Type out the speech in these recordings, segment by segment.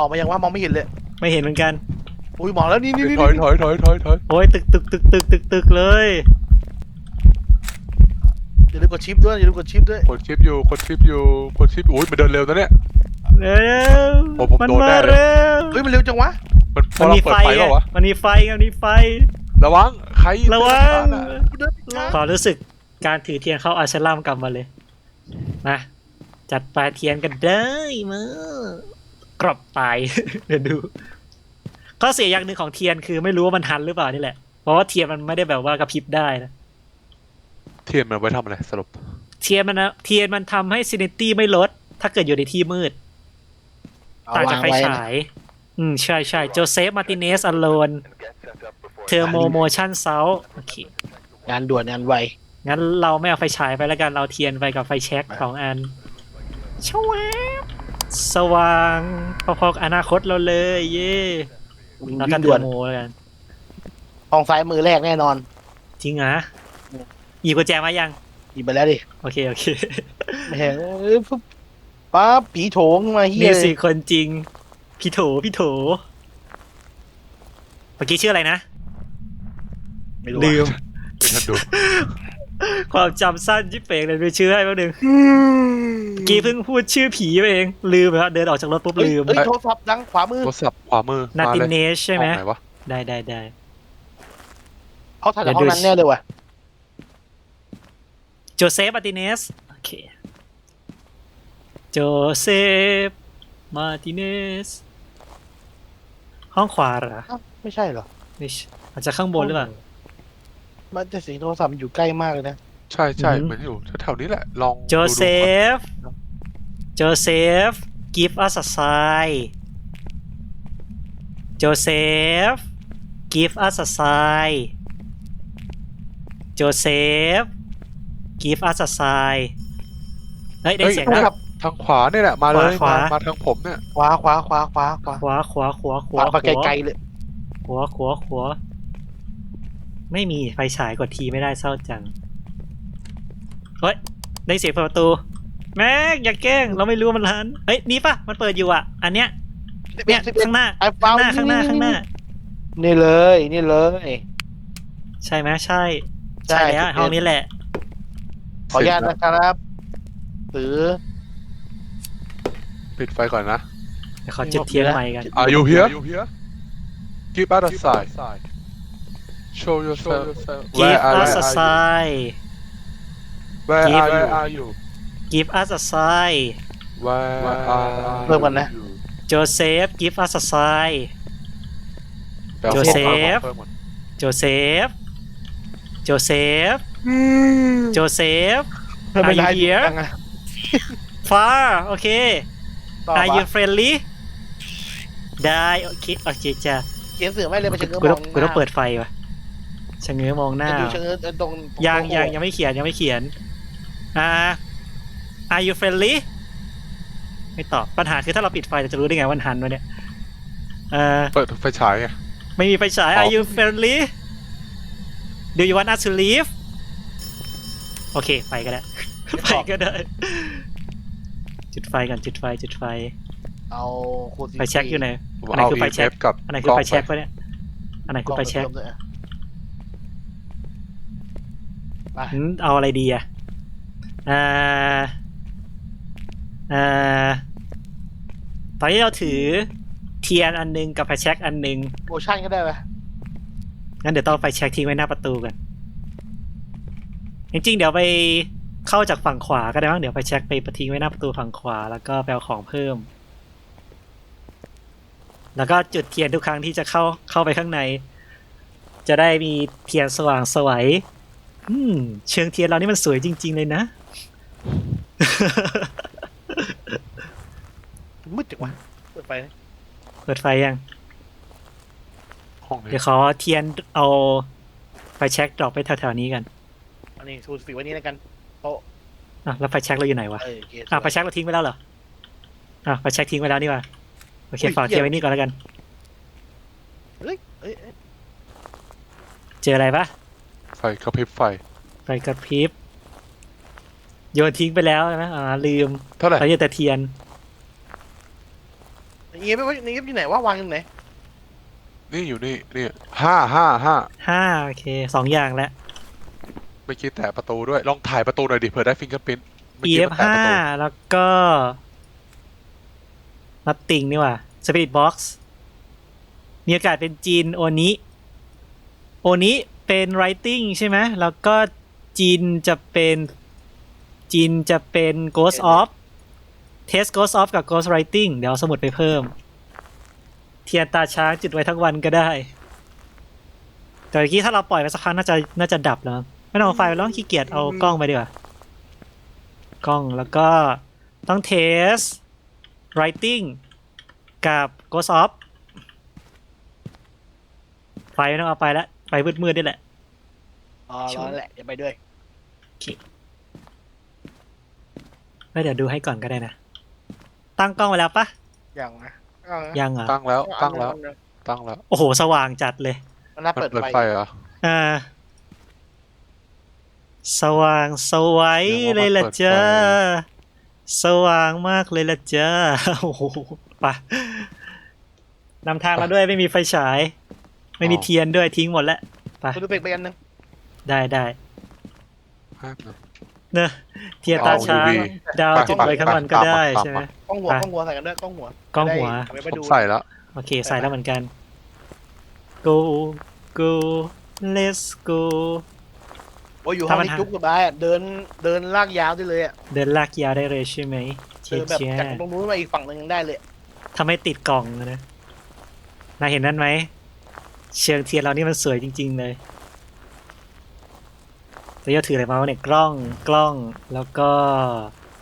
ออกมายังว่ามองไม่เห็นเลย ไม่เห็นเหมือนกัน อุ้ยมองแล้วนี่นี่นี่ถอยถอยถอยถอยถอยโอ้ยตึกตึกตึกตึกตึกตึกเลย อย่าลืมกดชิปด้วยอย่าลืมกดชิปด้วย กดชิปอยู่กดชิปอยู่กดชิปอุ้ยมันเดินเร็วนะเนี่ย เร็วโอ้ผมมันโดนมาแน่เลย เร็วเฮ้ยมันเร็วจังวะ มันพมัอนเรามีเปิไฟดไฟไงแล้ววะมันมีไฟไงมันมีไฟ ระวังใครระวังเดินผ่านอะกูเดินช้าขอรู้สึกการถือเทียนเข้าอาชลัมกลับมาเลย มา จัดปลายเทียนกันได้มา กรอบตาย เดี๋ยวดู ข้อเสียอย่างหนึ่งของเทียนคือไม่รู้ว่ามันทันหรือเปล่านี่แหละ เพราะว่าเทียนมันไม่ได้แบบว่ากระพริบได้นะ เทียนมันไว้ทำอะไรสรุป เทียนมันนะเทียนมันทำให้ซินิตี้ไม่ลด ถ้าเกิดอยู่ในที่มืด เอาต่างจากวางไฟไว้ฉาย อืม ใช่ใช่โจเซฟมาติเนสอโลนเทอร์โมโมชั่นเซาโอเค งานด่วนงานไวงั้นเราไม่เอาไฟฉายไปแล้วกัน เราเทียนไปกับไฟแช็กสองอันชวบ สว่างพอๆกับอนาคตเราเลย เย่แล้วกันเทด่อวนร์โมแล้วกันห้องซ้ายมือแรกแน่นอน จริงเหรอหยิบกุญแจมายัง หยิบไปแล้วดิโอเค โอเคไม่เห็นเอ้ยปุ๊บปั๊บผีโถงมาเฮีนี่ยสิคนจริง พี่โถ พี่โถ เมื่อกี้ชื่ออะไรนะ ไม่รู้ลืมเดี๋ยวท่านดู ความจำสั้นยิบเป่งเลยไปชื่อให้แป๊บนึงเมื่อกี้เพิ่งพูดชื่อผีไปเอง ลืมแล้วเดินออกจากรถปุ๊บเฮ้ยลืมเฮ้ยโทรศัพท์ดังขวามือโทรศัพท์ขวามือนามาติเลยเนชใช่ไหมห้องนวะได้ได้ได้เขาถ่ายจากห้องนั้นแน่เลยว่ะโจเซฟมาติเนสโอเคโจเซฟมาติเนสห้องขวาเหรออ้าวไม่ใช่เหรอไม่ใช่อาจจะข้างบนหรือเปล่า มันจะเสียงโทรศัพท์มันอยู่ใกล้มากเลยนะ ใช่ใช่อือหือ เหมือนอยู่แถวๆนี้แหละ ลองโจดูเซดูก่อนฟโจเซฟ give us a sign โจเซฟ give us a sign โจเซฟ give us a sign เฮ้ย ได้เสียงแล้ว ครับ ทางขวาเนี่ยแหละ มาเลยขวามาขวาม มาทางผมเนี่ย ขวาขวาขวาขวาขวาขวาขวาขวาขขวาวาไปไกลๆเลย ขวาขวาขวา ไม่มีไฟฉายกดทีไม่ได้เศร้าจัง เฮ้ย ได้เสียงเปิดประตู แม็กอย่าแกล้ง เราไม่รู้ว่ามันร้านเฮ้ยนี่ปะมันเปิดอยู่อะ อันเนี้ยเนี่ยข้างหน้าไอ้ข้าเฝ้างหน้าข้างหน้าข้างหน้า นี่เลย นี่เลย ใช่ไหมใช่ใช่ ใช่แล้วห้องนี้แหละ ขออนุญาตนะครับถือปิดไฟก่อนนะเดี๋ยวขอจุดเทียนใหม่กัน Are you here Keep out of sight Show yourself Give Where are us a you? sign Where Give- are you Where are you Give us a sign Where are เพิ่มกันนะ you Joseph Give us a sign แปลว่า Joseph เพิ่มก่อน Joseph Joseph Joseph เพิ่มไม่ได้ Are you here? ยังไง Far โอเค ต่อ Are you ปะ friendly ได้โอเคโอเคจ้ะ เขียนเสือไม่เลยมันจะเงื้อ กู ม ต้ อ อง ง กูต้องเปิดไฟวะ ชะเง้อมองหน้าจะดูเชิงเอิ้นตรงยังยังยังไม่เขียนยังไม่เขียน อ่า Are you friendly ไม่ตอบ ปัญหาคือถ้าเราปิดไฟเราจะรู้ได้ไงว่ามันหันวะเนี่ยเอ่อเปิดไฟฉายไงไม่มีไฟฉายอ๋อ Are you friendly Do you want us to leave โอเค ไปก็ได้ ไปก็ได้ จุดไฟก่อนจุดไฟ จุดไฟ เอาโคตรไฟแช็กอยู่ไหนผมอันไหนเอาคือไฟแช็ก EMF กับอันไหนคือไฟแช็กล้งวะเนี่ย อันไหนคือไฟแช็ก ไปอืมเอาอะไรดีอะอ่าอ่าตอนนี้เราถือเทียนอันหนึงกับไฟแช็กอันหนึงโมชั่นก็ได้ไหมงั้นเดี๋ยวต้องเอาไฟแช็กทิ้งไว้หน้าประตูกัน จริงๆ เดี๋ยวไปเข้าจากฝั่งขวาก็ได้มั้งเดี๋ยวไฟแช็กไปทิ้งไว้หน้าประตูฝั่งขวาแล้วก็ไปเอาของเพิ่ม แล้วก็จุดเทียนทุกครั้งที่จะเข้าเข้าไปข้างใน จะได้มีเทียนสว่างสวย อืมเชิงเทียนเรานี่มันสวยจริง ๆ เลยนะ มืดจังวะเปิดไฟนะเปิดไฟยัง ห้องนี้เดี๋ยวขอเทียนเอาไฟแช็กดรอปไปแถวๆนี้กันอันนี้สูตรสีวันนี้แล้วกันโต๊ะอะแล้วไฟแช็กเราอยู่ไหนวะ เออโอเคอะไฟแช็กเราทิ้งไปแล้วเหรอ อะไฟแช็กทิ้งไปแล้วนี่หว่าโอเคอุ้ยฝากเหี้เทียยนไว้นี่ก่อนแล้วกันเฮ้ยเอ้ยเอ้ยเจออะไรปะ ไฟกระพริบไฟ ไฟกระพริบ โยนทิ้งไปแล้วใช่ไหมอ่าลืมเท่าไหร่เราจะแต่เทียน เงี้ยไม่ว่านี่อยู่ไหนว่าวางอยู่ไหนนี่อยู่นี่นี่ห้าห้าห้าห้าโอเคสองอย่างแล้ว เมื่อกี้แตะประตูด้วย ลองถ่ายประตูหน่อยดิเผื่อได้ฟิงเกอร์พิ้นเมื่อกี้ EF มันแตะประห้าตูแล้วก็นัตติงนี่ว่ะ Spirit Box มีโอกาสเป็นจีนโอนิโอนิ เป็น writing ใช่ไหมแล้วก็จีนจะเป็นจีนจะเป็น Ghost of Test Ghost of กับ Ghost Writing เดี๋ยวสมุดไปเพิ่ม เทียนตาช้างจุดไว้ทั้งวันก็ได้ แต่เมื่อกี้ถ้าเราปล่อยไปสักพักน่าจะน่าจะดับแล้ว ไม่ต้องเอาไฟไปแล้วขี้เกียจเอากล้องไปดีกว่ากล้องแล้วก็ต้องเทส writing กับ ghost off ไฟไม่ต้องเอาไปแล้ว ไฟมืดๆนี่แหละ อ๋อร้อนแหละอย่าไปด้วย แล้วเดี๋ยวดูให้ก่อนก็ได้นะ ตั้งกล้องไว้แล้วปะอย่างนะเอานะยังเหรอะ ตั้งแล้วเอาตั้งแล้ว เอาเอาตั้งแล้วโอ้โห สว่างจัดเลย มันน่ามันเปิดเปิดไฟไฟเหรออ่า สว่างสวัยเลยล่ะจ้าสว่างมากเลยล่ะจ้าโอ้โหไปะนำทางเราด้วยไม่มีไฟฉาย ไม่มีเทียนด้วยทิ้งหมดแล้วไปคุณดูเบรกไปอันนึงได้ได้ห้ามนะ เนอะเทียนตาช้าง เอา UV ดาวไปจุดไปไว้ข้างบนก็ไปได้ตามมาใช่ไหม กล้องหัวไปกล้องหัวใส่กันด้วยกล้องหัวกล้องหัว จะได้เอาไว้ผดูมใส่แล้วโอเค ใส่แล้วเหมือนกัน go go let's go โอ้ยอยู่ถ้าห้องมันนี้หาจุกสบายอะเดินเดินลากยาวได้เลยอะเดินลากยาวได้เลยใช่ไหมเชีเดิยนแบบเชียจากตรงนู้นมาอีกฝั่งหนึ่งยังได้เลย ทำให้ติดกล่องนะนายเห็นนั่นไหม เชิงเทียนเรานี่มันสวยจริง ๆ เลยจะยอถืออะไรมาวะเนี่ยกล้องกล้องแล้วก็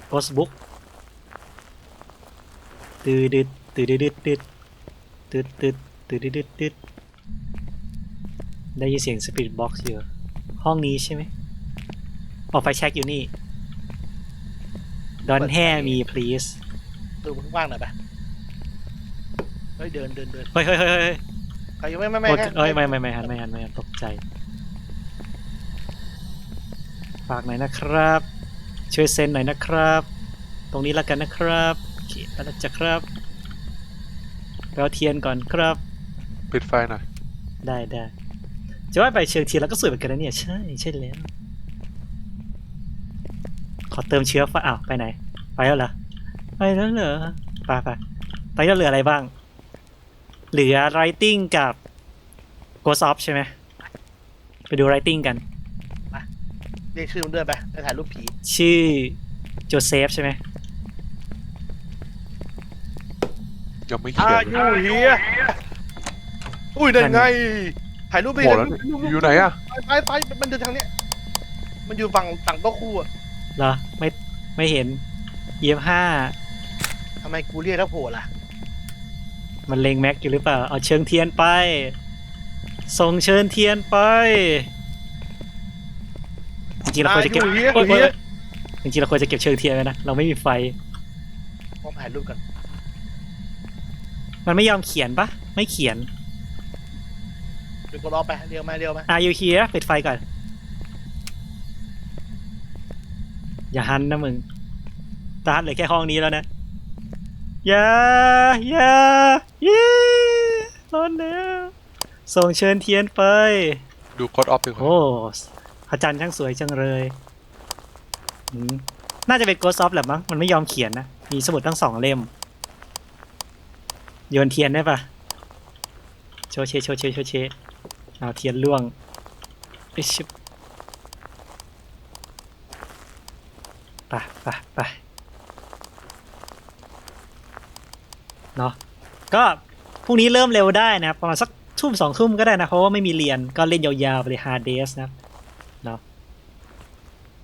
โ o สบุ๊กตืดดึดตืดดึดดึดตืดตืดตืดดึดดึดได้ยินเสียงสปีดบ็อกซ์อยู่ห้องนี้ใช่ไหมออกไฟแช็กอยู่นี่ดอนแห่มี please ดูมันว่างหน่อยไปเฮ้ยเดินเดินเดินเฮ้ยเฮ้ยเฮ้ยเฮ้ย ใครยังไม่ไม่ไม่โอ้ยเอ้ยไม่ไม่ไม่หันไม่หันไม่หันตกใจ ฝากหน่อยนะครับ ช่วยเซ็นหน่อยนะครับ ตรงนี้แล้วกันนะครับโอเคแล้วจะครับไปเอาเทียนก่อนครับ ปิดไฟหน่อย ได้ได้จะว่าไปเชิงเทียนแล้วก็สวยเหมือนกันนะเนี่ย ใช่ใช่แล้ว ขอเติมเชื้อไฟอ้าวไปไหน ไปแล้วเหรอ ไปแล้วเหรอไปไปตอนนี้เราเหลืออะไรบ้าง เหลือ writing กับ ghost off ใช่ไหมไปดู writing กัน เรียกชื่อมันด้วยไปไปถ่ายรูปผีชื่อโจเซฟใช่ไหมยังไม่อ่าเขียนอยู่เฮียอุ้ยได้ไง ถ่ายรูปไปโหเลแล้วยอยู่ไหนอะไปไปไปมันเดินทางเนี้ย มันอยู่ฝั่งฝั่งโต๊ะครู่อะเหรอ ไม่ไม่เห็น EF5 ทำไมกูเรียกแล้วโผล่ล่ะ มันเลงแม็กอยู่หรือเปล่า เอาเชิงเทียนไป ส่งเชิญเทียนไป จริงๆเราควรจะเก็บอ่าอยู่เฮียโอ๊ยอยู่เฮียจริงๆเราควรจะเก็บเชิงเทียนไว้นะ เราไม่มีไฟ พร้อมถ่ายรูปกันมันไม่ยอมเขียนปะไม่เขียน เดี๋ยวกูรอไปเรียวมาเรียวมา Are you here ปิดไฟก่อน อย่าหันนะมึงตาหันเหลือแค่ห้องนี้แล้วนะ อย่าอย่าเย้ร้อนแล้วส่งเชิญเทียนไป ดูกดออฟดีกว่าโอ้พระจันทร์ช่างสวยจังเลยอืมน่าจะเป็นโกซอฟแหละมั้งมันไม่ยอมเขียนนะ มีสมุดทั้งสองเล่ม โยนเทียนได้ปะโชว์เชโชว์เชโชว์เชเอาเทียนล่วงไปชิบไปไปไป เนาะก็พรุ่งนี้เริ่มเร็วได้นะประมาณสักทุ่มสองทุ่มก็ได้นะ เพราะว่าไม่มีเรียนก็เล่นยาวๆไปเลย hard days นะเนาะ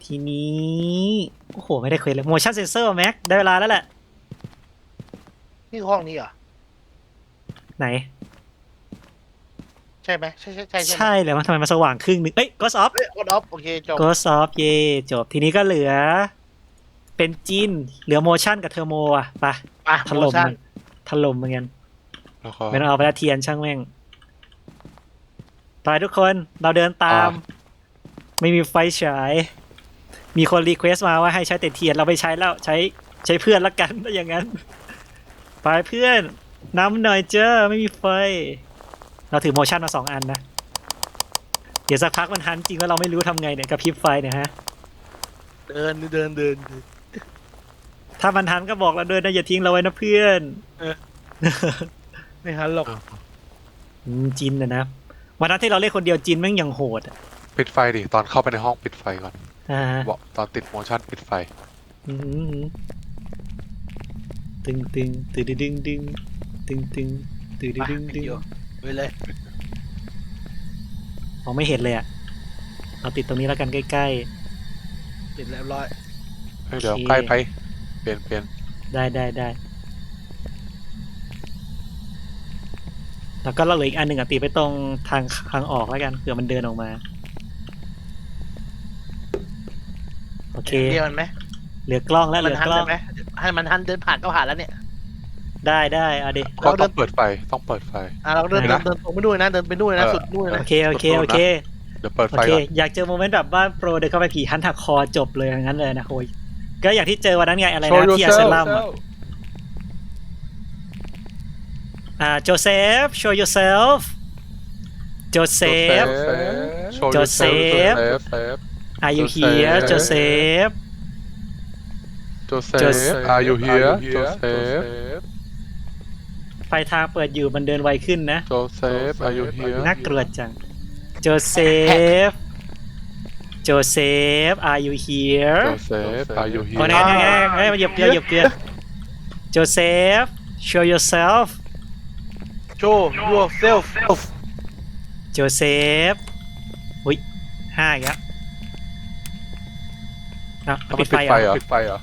ทีนี้ โอ้โห ไม่ได้เคยเลย motion sensor แม็กได้เวลาแล้วแหละ นี่คือห้องนี้เหรอ ไหน ใช่ไหมใช่ใช่ใช่ไหมใช่แล้วมันทำไมมาสว่างครึ่งหนึงเอ้ย ghost off เฮ้ยกดออฟโอเคจบ ghost off เย่จบ ทีนี้ก็เหลือ เป็นจินเหลือ motion กับเทอร์โมอะไป อะถล่มโชั่มันน ถล่มเหมือนกันแล้วก็ไม่ต้องเอาไปละเทียนช่างแม่งไปทุกคนเราเดินตาม ไม่มีไฟฉาย มีคนรีเควสต์มาว่าให้ใช้แต่เทียนเราไม่ใช้แล้วใช้ใช้เพื่อนละกันถ้าอย่างนั้นไปเพื่อนน้ำหน่อยเจ้าไม่มีไฟ เราถือโมชั่นมาสองอันนะ เดี๋ยวสักพักมันทันจริงว่าเราไม่รู้ทำไงเนี่ยกับพริบไฟเนี่ยฮะ เดินเดินเดินเดิน ถ้ามันทันก็บอกเราด้วยนะอย่าทิ้งเราไว้นะเพื่อนไม่หันหรอกอืมจินนะนะวันนั้นที่เราเล่นคนเดียวจินแม่งยังโหดอะปิดไฟดิตอนเข้าไปในห้องปิดไฟก่อนอ่าบอกตอนติดโมชั่นปิดไฟ อืมตึงตึงตึงดึงดึงตึงตึงตึงไปดึงดึงเดี๋ยวไปเลยมองไม่เห็นเลยอะเราติดตรงนี้แล้วกันใกล้ปิดเรียบร้อยเฮ้ยเดี๋ยวโอเคใกล้ไป เปลี่ยนเปลี่ยนๆได้ได้ได้แล้วก็เราเหลืออีกอันหนึ่งอะติดไปตรงทางทางออกแล้วกันเผื่อมันเดินออกมา โอเค เดียวมันไหมเหลือกล้องแล้วเหมันลือทันกล้อได้งไหมให้มันทันเดินผ่านก็ผ่านแล้วเนี่ย ได้ได้เอาดิ ก็เราเดิต้อน งเปิดไฟต้องเปิดไฟ อะเราเดินเห็นเดินะนเดินตรงไปด้วยนะเดินไปด้วยนะเออ สุดด้วยโอนะเคโอเคโอเค เดี๋ยวเปิดโอไฟเค ก่อนอยากเจอโมเมนต์แบบว่าโปรเดินเข้าไปผีฮันถักคอจบเลยอย่างนั้นเลยนะโฮย ก็อย่างที่เจอวันนั้นไงอะไรโชว์นะที่อาเซ yourself ลัมอะอ่าโจเซฟ show yourself โจเซฟโชว์ Joseph Joseph are you here Joseph โจเซฟ Joseph Joseph are you here Joseph ไฟทางเปิดอยู่มันเดินไวขึ้นนะ Joseph are you here น่ากลัวจัง โจเซฟโจเซฟ are you here Joseph are you โอ้ here ยไงไงไงมาเหยียบเกลือเหยียบเกลือโจเซฟ show yourself โชว์ yourself โจเซฟอุ้ยห้าอีกแล้วอะต้องปิปิดดไฟไฟเหรเหรออปิดไฟเหรอ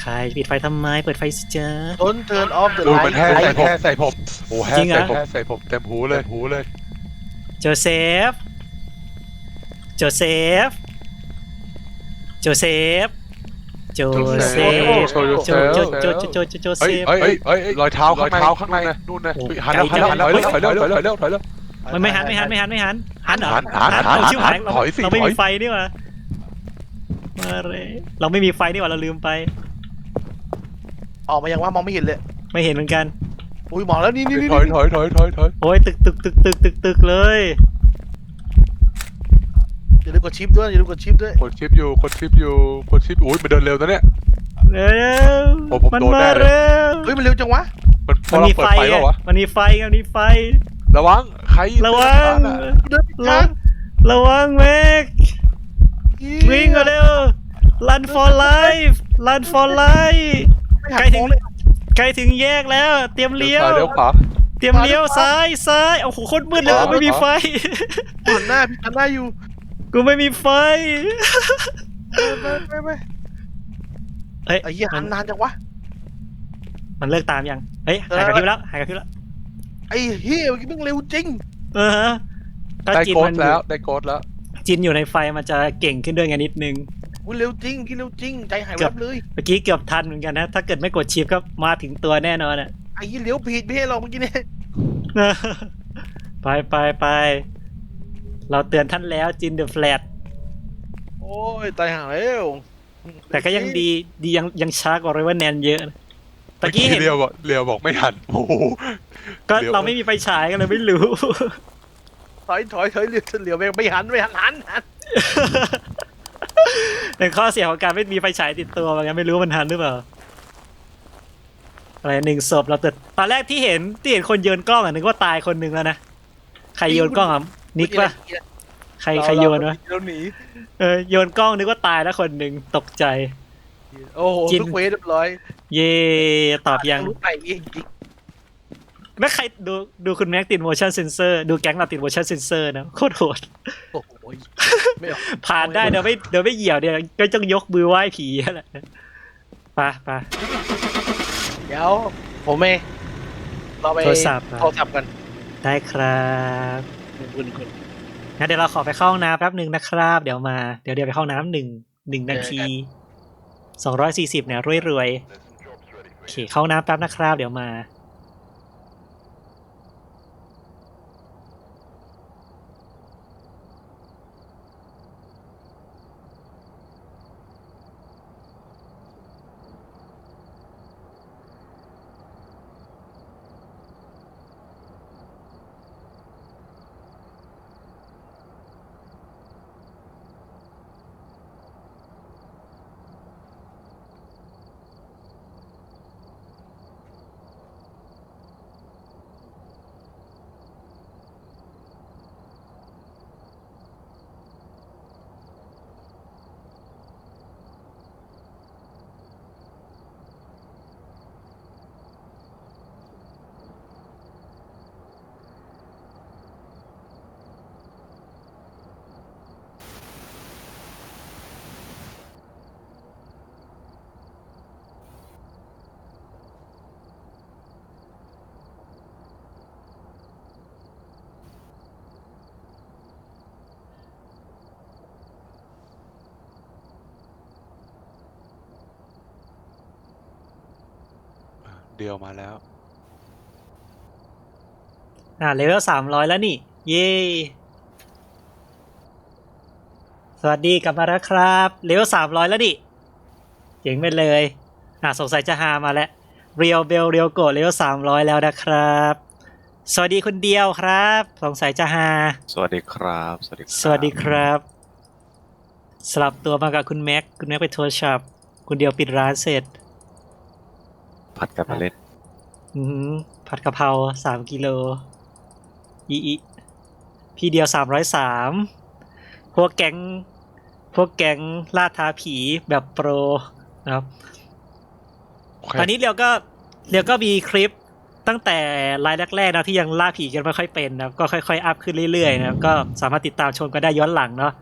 ใครปิดไฟทำไมเปิดไฟสิจ้า don't turn off the ดูมัน light แห่ใส่ผมใส่ผมโอ้แห่จริงเหรอ ใส่ผมใส่ผมเต็มหูเลยหูเลยโจเซฟ โจเซฟ โจเซฟ โจเซฟโชว์โจ yourself โจโจโจโจโจโจเซเฮ้ยฟ เฮ้ยเฮ้ยรอยเท้าข้างในเท้าข้างในนู่นนะโอ้หันแล้วหันแล้วหันแล้วถอยเร็วถอยเร็วถอยเร็วถอยเร็ว มันไม่หันไม่หันไม่หันไม่หันหันเหรอหันหันหันเอาชิบหายหันเราถอยสิเราไม่ถอยมีไฟนี่หว่ามาเลยเราไม่มีไฟนี่หว่าเราลืมไป ออกมายังว่ามองไม่เห็นเลย ไม่เห็นเหมือนกัน อุ้ยมองแล้วนี่นี่นี่ถอยถอยถอยถอยถอยโอ้ยตึกตึกตึกตึกตึกตึกเลย อย่าลืมกดชิปด้วยอย่าลืมกดชิปด้วยกดชิปอยู่กดชิปอยู่กดชิปอุ้ยมันเดินเร็วนะเนี่ย เร็วโอ้ผมมันโดนมาแน่เลย เร็วเฮ้ยมันเร็วจังวะมันพมัอนเรามีเปิดไฟไฟไงแล้ววะมันมีไฟไงมันมีไฟ ระวังใครระวังเดินผิดระทางระวังแม็กวิ่งมาเร็ว run for life run for life ไม่หันใกล้ถึงมองเลยใกล้ถึงแยกแล้ว เตรียมเลี้เลี้ยยววซ้ายเลี้ยวขวา เตรียมเลี้ยวซ้ายซ้ายโอ้โหโคตรมืดเลยขวากูไม่มีไฟ หันหน้าพี่หันหน้าอยู่ กูไม่มีไฟ ไปไปไปเฮ้ยไอ้เหี้ยหัมันนนานจังวะ มันเลิกตามยัง เฮ้ยเออหายกับพริบแล้ว หายกับพริบแล้ว ไอ้เหี้ยเมื่อกี้มึงเร็วจริง เออฮะก็ได้จินโกมัดนอยู่แล้วได้โกดแล้วจินอยู่ในไฟมันจะเก่งขึ้นด้วยไงนิดนึงอุ้ยเร็วจริงกินเร็วจริง ใจหายเกืแวอบบเลย เมื่อกี้เกือบทันเหมือนกันนะ ถ้าเกิดไม่กดชิปก็มาถึงตัวแน่นอนอะ ไอ้เหี้ยเลี้ยวผิดไม่ให้เราเมื่อกี้เนี่ย ไปไปไป เราเตือนท่านแล้วจินเดอะแฟลตโอ้ยตายห่าแล้วแต่ก็ยังดีดียังยังช้ากว่าเลยว่าแนนเยอะนะตะกี้เห็นเรียวบอกเรียวบอกไม่ทันโอ้โห ก็เดี๋ยว เราไม่มีไฟฉายกันเลยไม่รู้ ถอยถอยถอยเลี้ยวเลี้ยวไปไม่หันไม่หันหันหันเป็นข้อเสียของการไม่มีไฟฉายติดตัวมันไม่รู้ว่ามันทันหรือเปล่าอะไรหนึ่งศพเราเตือนตอนแรกที่เห็นที่เห็นคนโยนกล้องอะนึกว่าตายคนหนึ่งแล้วนะใครโยนกล้องอะ นิกปะใครใครโยนวะเราหนีเออโยนกล้องนึกว่าตายแล้วคนหนึ่งตกใจ โอ้โหจินทุกเวทเรียบร้อย เย่ตอบยังรู้ไปอีกอีกแล้วใครดูดูคุณแม็กติด motion sensor ดูแก๊งเราติด motion sensor นะโคตรโหดโอ้โหไม่ออกผ่านได้เดี๋ยวไม่เดี๋ยวไม่เหยียบเดี๋ยวก็ต้องยกมือไหว้ผีแหละไปไปเดี๋ยวผมเองเราไปโทรศัพท์อะโทรศัพท์กันได้ครับ คุณคุณงั้นเดี๋ยวเราขอไปเข้าห้องน้ำแป๊บหนึ่งนะครับ เดี๋ยวมา เดี๋ยวเดี๋ยวไปเข้าห้องน้ำหนึ่งหนึ่งนาทีสองร้อยสี่สิบเนี่ยรวยรวยๆโอเคเข้าห้องน้ำแป๊บนะครับ เดี๋ยวมา เดียวมาแล้ว อ่าเลเวลสามร้อยแล้วนี่ เย้สวัสดีกลับมาแล้วครับเลเวลสามร้อยแล้วดิเจ๋งไปเลยอ่าสงสัยจะหามาแล้วเรียวเบลเรียวโกเลเวลสามร้อยแล้วนะครับ สวัสดีคุณเดียวครับ สงสัยจะหา สวัสดีครับ สวัสดีครับสวัสดีครับ สลับตัวมากับคุณแม็ก คุณแม็กไปทัวร์ช็อปคุณเดียวปิดร้านเสร็จ ผัดกันมาเล่นอืมผัดกะเพราสามกิโลอีอีพี่เดียวสามร้อยสามพวกแก๊งพวกแก๊งล่าท้าผีแบบโปรนะครับโอเคตอนนี้เรียวก็เรียวก็มีคลิปตั้งแต่รายแรกๆนะที่ยังล่าผีกันไม่ค่อยเป็นนะครับก็ค่อยๆอัพขึ้นเรื่อยๆนะครับก็สามารถติดตามชมกันได้ย้อนหลังเนาะ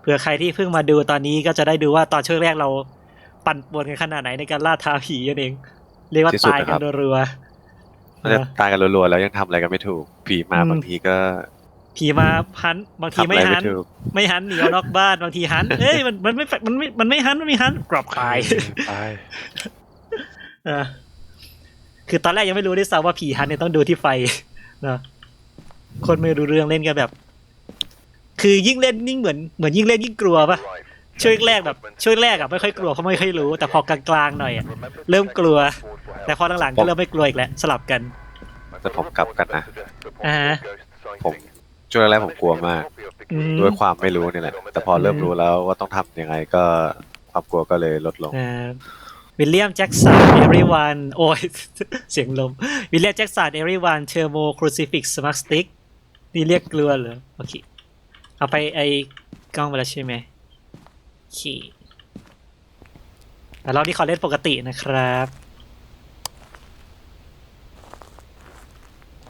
เผื่อใครที่เพิ่งมาดูตอนนี้ก็จะได้ดูว่าตอนช่วงแรกเราปั่นป่วนกันขนาดไหนในการล่าท้าผีกันเอง เรียกว่าตายกันรัวๆน่าจะนะตายกันรัวๆแล้วยังทำอะไรกันไม่ถูก ผีมาอืมบางทีก็ ผีมาหันบางทีทำอะไม่ไรหัไม่นถูกไม่หันหนีออกนอกบ้านบางทีหันเอ้ยมันมันไม่มันไม่มันไม่หันมันไม่หันกรอบตายตายเออคือตอนแรกยังไม่รู้ด้วยซ้ำว่าผีฮันเนี่ยต้องดูที่ไฟนะคนไม่รู้เรื่องเล่นกันแบบ คือยิ่งเล่นยิ่งเหมือนเหมือนยิ่งเล่นยิ่งกลัวปะ ช่วงแรกแบบช่วงแรกอะไม่ค่อยกลัวเพราะไม่ค่อยรู้ แต่พอกลางๆหน่อยอะเริ่มกลัว แต่พอหลังๆก็เริ่มไม่กลัวอีกแล้วสลับกัน แต่ผมกลับกันนะ อ่าฮะ ผมช่วงแรกๆผมกลัวมาก อืมด้วยความไม่รู้นี่แหละ แต่พอเริ่มรู้แล้วว่าต้องทำยังไงก็ความกลัวก็เลยลดลง อ่าวิลเลียมแจ็กสันเอริวันโอ้ย เสียงลมวิลเลียมแจ็กสันเอริวันเทอร์โมครูซิฟิกสมาร์ทสติ๊กนี่เรียกกลัวเหรอ โอเค เอาไปไอ้กล้องไปแล้วใช่ไหมโอ เคแต่รอบนี้ขอเล่นปกตินะครับ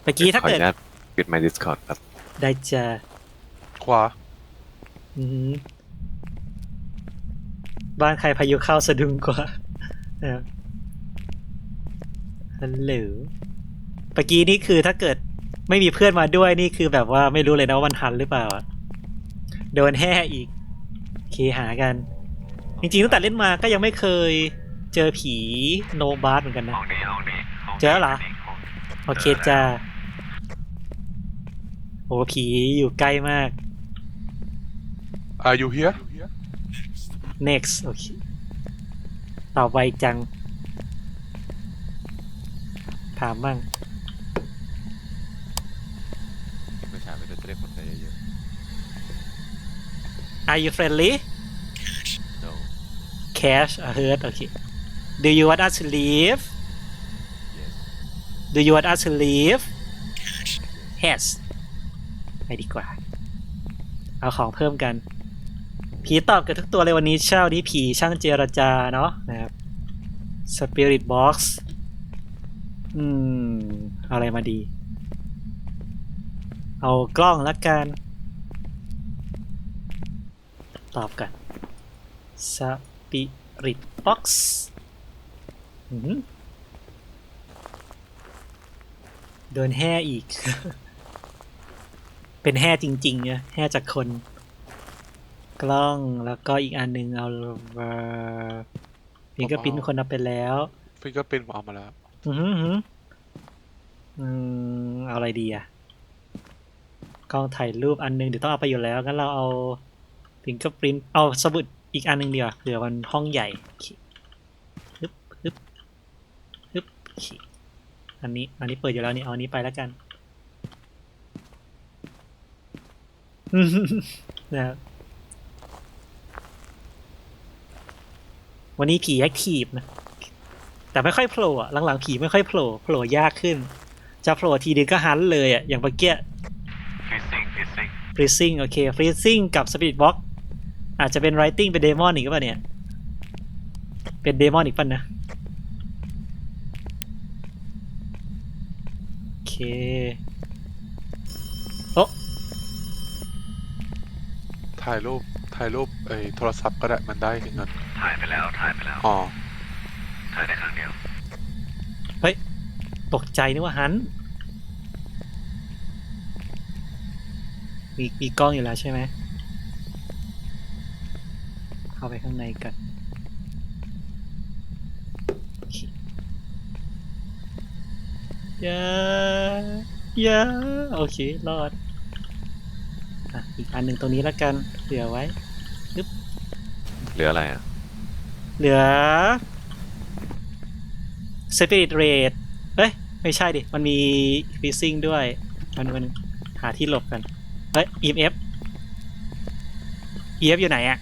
เมื่อกี้ถ้าขออเกิดนุญาตปิด My Discord ครับ ได้จะขวาอืมบ้านใครพายุเข้าสะดุ้งกว่านะครับฮัลโหลเมื่อกี้นี่คือถ้าเกิดไม่มีเพื่อนมาด้วยนี่คือแบบว่าไม่รู้เลยนะว่ามันทันหรือเปล่าอะโดนแห่อีกโอ เคหากัน จริงๆตั้งแต่เล่นมาก็ยังไม่เคยเจอผีโนบาร์เหมือนกันนะเจอแล้วเหรอโอเคจ้าโอ้ผีอยู่ใกล้มาก Are you here next โอเคต่อไปจัง ถามบ้าง ไม่ใช่ไม่ได้จะได้คนไปเยอะ Are you friendly ๆ no Cash I heard โอเค Do you want us to leave yes Do you want us to leave Yes ไปดีกว่า เอาของเพิ่มกัน ผีตอบกับทุกตัวเลยวันนี้เช่านี้ผีช่างเจรจาเนาะนะครับ Spirit Box อืมเอาอะไรมาดี เอากล้องละกัน ตอบกัน Spirit Box อืมโดนแห่อีก เป็นแห่จริงๆเนี่ยแห่จากคน กล้องแล้วก็อีกอันหนึงเอาฟิงเกอร์พินคนเอาไปแล้วฟิงเกอร์ปินเอามาแล้วอือหือหืออืมเอาอะไรดีอะกล้องถ่ายรูปอันหนึงเดี๋ยวต้องเอาไปอยู่แล้วงั้นเราเอา ฟิงเกอร์พินเอาสมุดอีกอันหนึงดีกว่าเผื่อมันห้องใหญ่โอเคฮึบฮึบฮึบโอเคอันนี้ อันนี้เปิดอยู่แล้วนี่ เอาอันนี้ไปแล้วกันนะครับวันนี้ผีแอคทีฟนะ แต่ไม่ค่อยโผล่อะหลังๆผีไม่ค่อยโผล่โผล่ยากขึ้น จะโผล่ทีนึงก็ฮันเลยอะอย่างเมื่อกี้ freezing โอเค freezing กับ spirit box อาจจะเป็น writing เป็น demon อีกหรือเปล่าเนี่ย เป็น demon อีกป่ะนะ โอเคโอ้ถ่ายรูป ถ่ายรูปไอ้โทรศัพท์ก็ได้ มันได้เงินถ่ายไปแล้ว ถ่ายไปแล้ว อ๋อ ถ่ายได้ครั้งเดียวตกใจนึกว่าฮัน มีมีกล้องอยู่แล้วใช่ไหม เข้าไปข้างในกันโอเคอย่าอย่าโอเค รอดอะอีกอันหนึ่งตรงนี้แล้วกันเหลือไว้ เหลืออะไรอะ เหลือ Spirit Rate เอ้ย ไม่ใช่ดิ มันมี Freezing ด้วยมันมันหาที่หลบกัน เฮ้ย EMF EMF อยู่ไหนอะ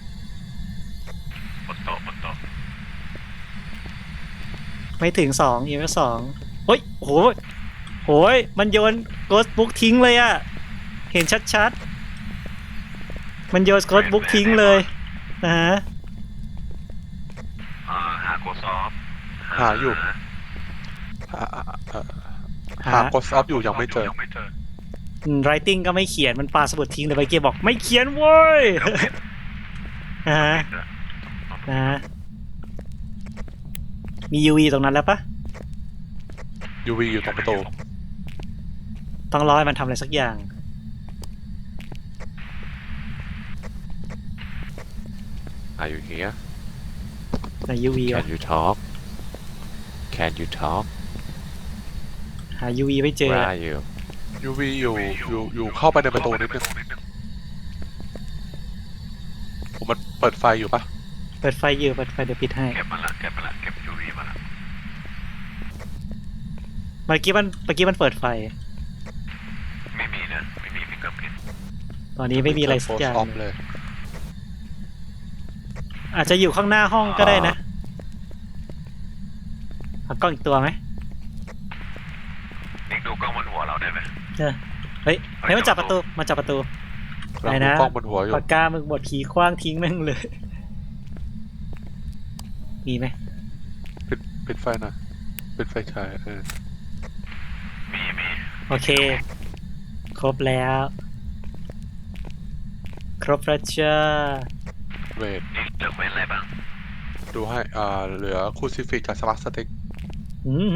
บนโต๊ะบนโต๊ะ ไม่ถึงสอง EMF สองเฮ้ยโหยโหยมันโยน Ghost Book ทิ้งเลยอะเห็นชัดๆ มันโยน Ghost Book ทิ้งเลยนะฮะหาโกซอฟหาอยู่หาเอ่อหากดออฟอยู่ยังไม่เจออืม writing ก็ไม่เขียนมันปาสมุดทิ้งเลยไปเกมบอกไม่เขียนเว้ยนะฮะนะฮะ มี UV ตรงนั้นแล้วปะ UV อยู่ตรงประตูต้องรอให้มันทำอะไรสักอย่าง Are you here ใน UV วะ Can you talk Can you talk หา UV ไม่เจอ Where are you UV อยู่อยู่อยู่เข้าไปในประตูนิดนึงผมมันเปิดไฟอยู่ปะ เปิดไฟอยู่เปิดไฟเดี๋ยวปิดให้ เก็บมาละเก็บมาละเก็บ UV มาละเมื่อกี้มันเมื่อกี้มันเปิดไฟ ไม่มีนะ ไม่มีฟิงเกอร์พินตอนนี้ไม่มีอะไรสักอย่างออฟเลย อาจจะอยู่ข้างหน้าห้องก็ได้นะเอากล้องอีกตัวไหมนิกดูกล้องบนหัวเราได้ไหมเออเฮ้ยเฮ้ยมันจับประตูมันจับประตูกำลังไหนดูนะกล้องบนหัวอยู่ปากกามึงบดผีคว้างทิ้งแม่งเลย มีไหมปิดปิดไฟหน่อยปิดไฟฉายเออมีมีโอเค ครบแล้ว ครบแล้วจ้าเวทนิกเหลือเว้นอะไรบ้างดูให้อ่าเหลือคูซิฟิกกับสมาร์ทสติ๊กอืม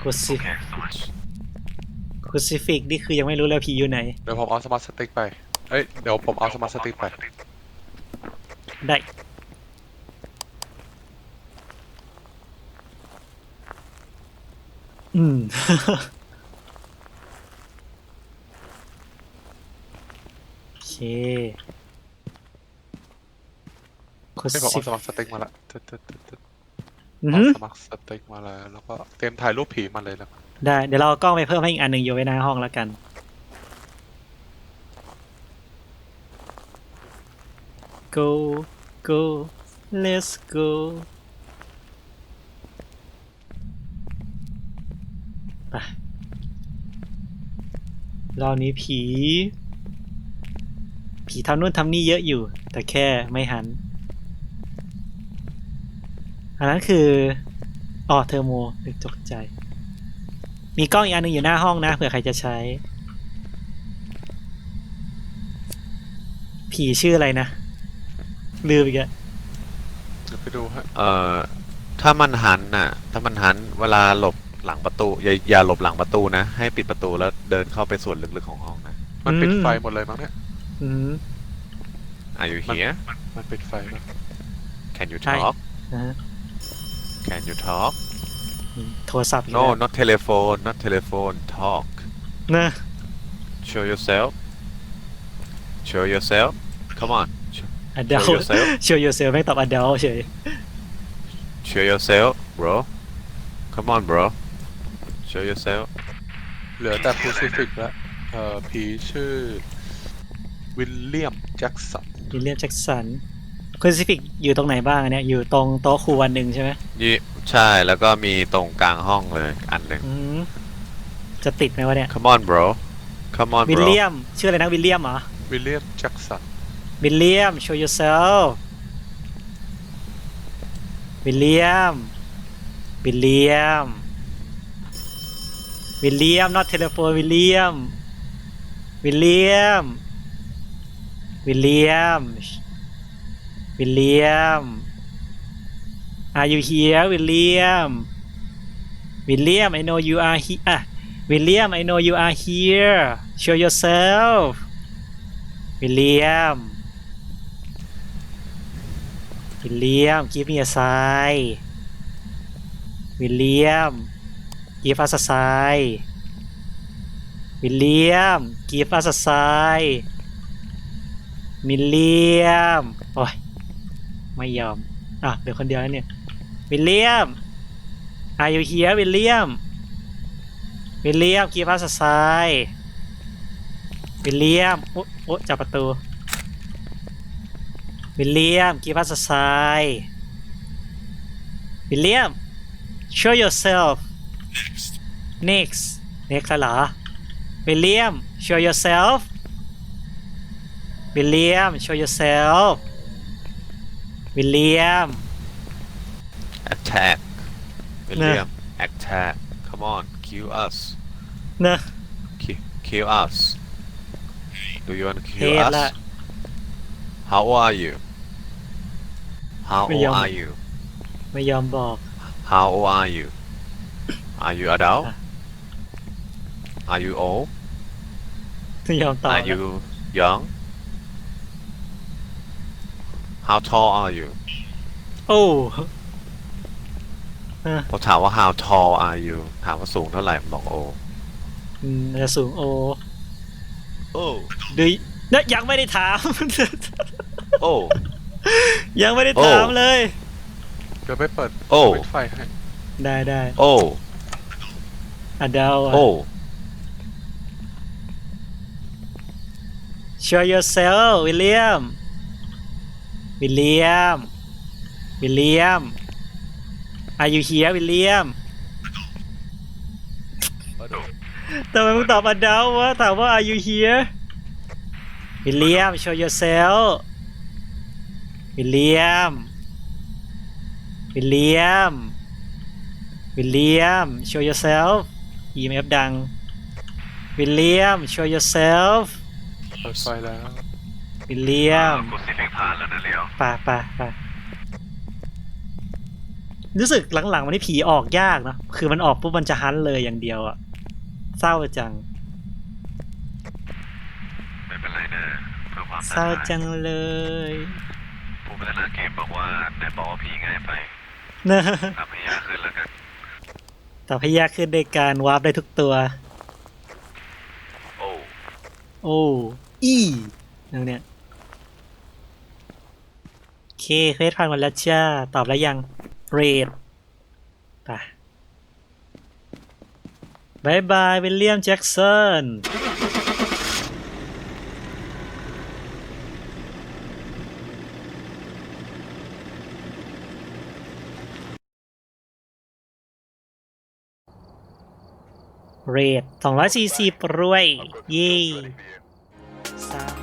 คูซิโอเคสมัชคูซิฟิกนี่คือยังไม่รู้เลยผีอยู่ไหน เดี๋ยวผมเอาสมาร์ทสติ๊กไป เอ้ย เดี๋ยวผมเอาสมาร์ทสติ๊กไป ได้ อืม โอเคคูให้ผมซิเอาสมาร์ทสติ๊กมาละตึ๊ดตึ๊ดตึ๊ดตึ๊ดอือเอาหือสมาร์ทสติ๊กมาแล้วแล้วก็เตรียมถ่ายรูปผีมาเลยนะได้ เดี๋ยวเราเอากล้องไปเพิ่มให้อีกอันหนึ่งอยู่ไว้หน้าห้องแล้วกัน go go let's go รอบนี้ผี ผีทำนู่นทำนี่เยอะอยู่ แต่แค่ไม่หัน อันนั้นคืออ๋อเทอร์โมนึกตกใจ มีกล้องอีกอันหนึงอยู่หน้าห้องนะเผื่อใครจะใช้ ผีชื่ออะไรนะ ลืมอีกอะเดี๋ยวไปดูฮะเอ่อถ้ามันหันน่ะ ถ้ามันหันเวลาหลบ หลังประตู อย่าอย่าหลบหลังประตูนะ ให้ปิดประตูแล้วเดินเข้าไปส่วนลึกๆของห้องนะมันปิดไฟหมดเลยมั้งเนี่ย อืม Are you here มันปิดไฟแล้ว Can you ใช่ talk นะฮะ Can you talk อืมโทรศัพท์อีก No แล้ว not telephone not telephone talk นะ Show yourself Show yourself Come on อเดล Show yourself โชว์ยูเซลไม่ตอบอเดลเฉย Show yourself bro Come on bro Show yourself เหลือแต่คูซิฟิกแล้วเอ่อผีชื่อวิลเลียมแจ็กสันวิลเลียมแจ็กสันคุณซิฟิกอยู่ตรงไหนบ้างอันเนี่ยอยู่ตรงโต๊ะครูอันหนึ่งใช่ไหมยี่ใช่แล้วก็มีตรงกลางห้องเลยอันหนึ่งอืมจะติดไหมวะเนี่ย Come on bro Come on วิล bro เลียมชื่ออะไรนะวิลเลียมเหรอวิลเลียมแจ็กสันวิลเลียม show yourself วิลเลียมวิลเลียม วิลเลียม not telephone วิลเลียม วิลเลียม วิลเลียม วิลเลียม Are you here วิลเลียม วิลเลียม I know you are here อะวิลเลียม I know you are here show yourself วิลเลียม วิลเลียม give me a sign วิลเลียม give us a sign วิลเลียม give us a sign มิลเลียม โอ้ย ไม่ยอม อะเดี๋ยวคนเดียวเนี่ย วิลเลียม are you here วิลเลียม วิลเลียม give us a sign วิลเลียม โอ๊ะโอ๊ะจับประตู วิลเลียม give us a sign วิลเลียม show yourself next next แล้วเหรอวิลเลียม show yourself วิลเลียม show yourself วิลเลียม attack วิลเลียม attack come on kill us เนอะ Ki- kill us do you want to เท kill ศละ us how old are you how ไม่ old ยอม are you ไม่ยอมบอก how old are you are you adult อะ are you old ไม่ยอมตอบ are you young how tall are you โอ้พอถามว่า how tall are you ถามว่าสูงเท่าไหร่ผมบอกโออืมจะสูงโอโอ้ดูเนี่ยยังไม่ได้ถาม โอ้ ยังไม่ได้โอ้ถามเลย เดี๋ยวไปเปิดโอ้ปิดไฟให้ได้ได้โอ้ อะเดาอะโอ้ show yourself วิลเลียมวิลเลียมวิลเลียม are you here วิลเลียมทำไมมึงตอบอดาววะถามว่า are you here วิลเลียม show yourself วิลเลียม วิลเลียม วิลเลียม show yourself EMF ดังวิลเลียม show yourself เปิดไฟแล้ววิลเลียมกูสิเพ่งผ่านแล้วนะเลี้ยวป่ะป่ะป่ะรู้สึกหลังๆวันนี้ผีออกยากเนอะคือมันออกปุ๊บมันจะฮันเลยอย่างเดียวอะเศร้าจัง ไม่เป็นไรนะเพื่อความเศร้าจังเลย ผู้พัฒนาเกมบอกว่าได้บอกว่าผีง่ายไปเนอะทำให้ยากขึ้นแล้วกัน แต่พยากขึ้นในการวาร์ปได้ทุกตัว โอ้โอ้อีนั่นเนี่ยโอเคเควสผ่านหมดแล้วจ้าตอบแล้วยังเรดไปบายบายวิลเลียมแจ็กสัน เรท240รวย เย่สาม